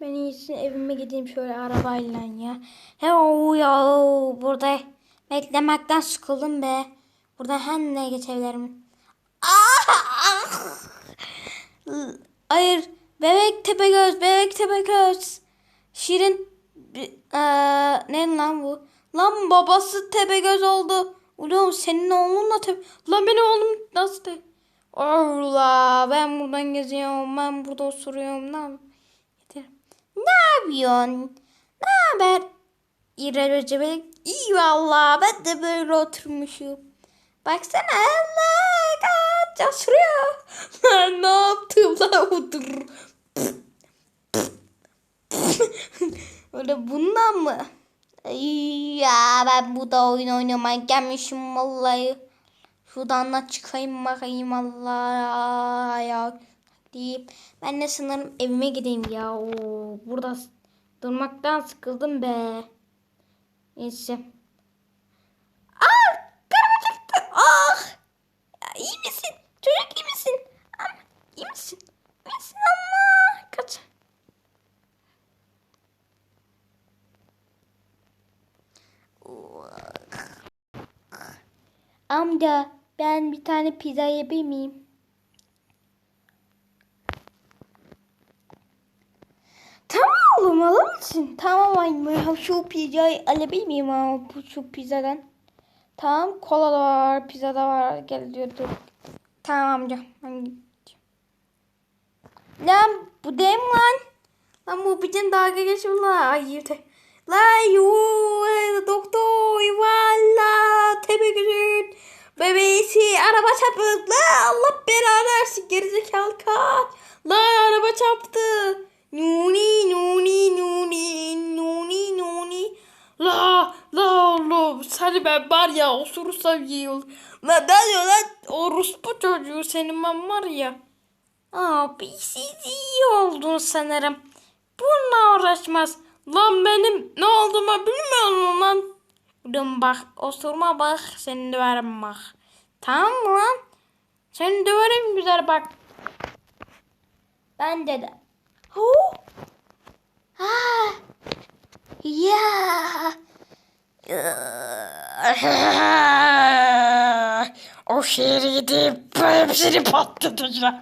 Ben iyisi evime gideyim şöyle arabayla ya. He ya burada beklemekten sıkıldım be. Burada hem ne geçebilirim? Ah! Hayır. Bebek Tepegöz, Bebek Tepegöz. Şirin eee ne lan bu? Lan babası Tepegöz oldu. Ulan senin oğlun da Tepe... Lan benim oğlum nasıl te... Allah ben buradan geziyorum. Ben burada oturuyorum. Ne yapayım? Yeter. Yapıyorsun? Ne haber? İrel Öcebek. İyi valla ben de böyle oturmuşum. Baksana Allah kaç oturuyor. Ben ne yaptım lan otur. Öyle bundan mı? Ya ben burada oyun oynamaya gelmişim vallahi. Şuradan da çıkayım bakayım Allah ya. Deyip ben de sanırım evime gideyim ya. Oo, burada durmaktan sıkıldım be. Neyse. Ah! Karıma çaktı. Ah! Ya, iyi misin? Çocuk iyi misin? Ama, iyi misin? İyi misin? Allah! Kaç. Amca ben bir tane pizza yiyebilir miyim? Alır mısın? Tamam anne şu pizzayı alabilir miyim ama bu şu pizzadan? Tamam kola da var pizza da var gel diyordu. Tamam amca ben gideceğim. Lan bu mi lan? Lan bu bizim dalga geçiyor la. Ay yürü. La yu doktor valla tebrik Bebeğisi araba çarptı. La Allah belanı versin gerizekalı kaç. La araba çarptı. Nuni nuni nuni nuni nuni. La la oğlum seni ben var ya osurursam. La ne diyor lan orospu çocuğu senin ben var ya. Abi siz iyi oldun sanırım. Bununla uğraşmaz. Lan benim ne olduğumu bilmiyor lan? Dön bak osurma bak seni döverim bak. Tamam mı lan? Seni döverim güzel bak. Ben de Hu. Ha. Ya. o şehre gidip hepsini patlatacağım.